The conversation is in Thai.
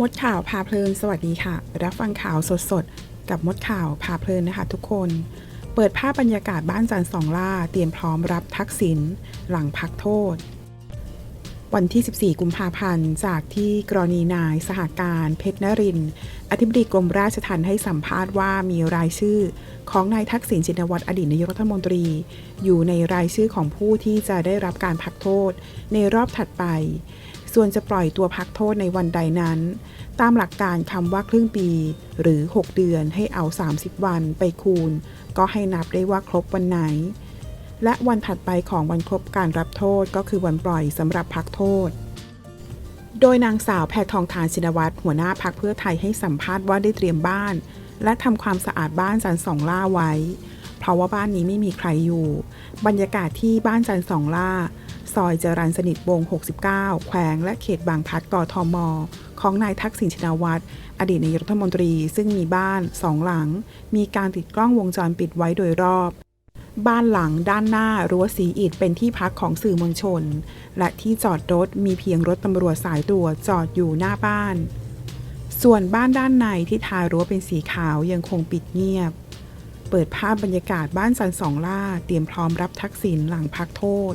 มดข่าวพาเพลินสวัสดีค่ะ รับฟังข่าวสดๆ กับมดข่าวพาเพลินนะคะทุกคน เปิดภาพบรรยากาศบ้านจันสองล่า เตรียมพร้อมรับทักษิณหลังพักโทษ วันที่ 14 กุมภาพันธ์ จากที่กรณีนายสหการเพชรนรินทร์อธิบดีกรมราชทัณฑ์ให้สัมภาษณ์ว่ามีรายชื่อ ของนายทักษิณชินวัตรอดีตนายกรัฐมนตรี อยู่ในรายชื่อของผู้ที่จะได้รับการพักโทษ ในรอบถัดไป ส่วนจะปล่อยตัวพักโทษในวันใดนั้น ตามหลักการคำว่าครึ่งปี หรือ 6 เดือนให้เอา 30 วันไปคูณ ก็ให้นับได้ว่าครบวันไหน และวันถัดไปของวันครบการรับโทษก็คือวันปล่อยสำหรับพักโทษ โดยนางสาวแพทองทานชินวัตรหัวหน้าพักเพื่อไทยให้สัมภาษณ์ว่าได้เตรียมบ้าน และทำความสะอาดบ้านจันสองล่าไว้ เพราะว่าบ้านนี้ไม่มีใครอยู่ บรรยากาศที่บ้านจันสองล่า ซอยจรัญสนิทวง 69 แขวงและเขตบางพัดกทม ของนายทักษิณชินวัตร อดีตนายกรัฐมนตรี ซึ่งมีบ้านสองหลัง มีการติดกล้องวงจรปิดไว้โดยรอบ บ้านหลังด้านหน้ารั้วสีอิฐเป็นที่พักของสื่อมวลชน และที่จอดรถมีเพียงรถตำรวจสายตรวจจอดอยู่หน้าบ้าน ส่วนบ้านด้านในที่ทารั้วเป็นสีขาวยังคงปิดเงียบ เปิดภาพบรรยากาศบ้านสันสองล่าเตรียมพร้อมรับทักษิณหลังพักโทษ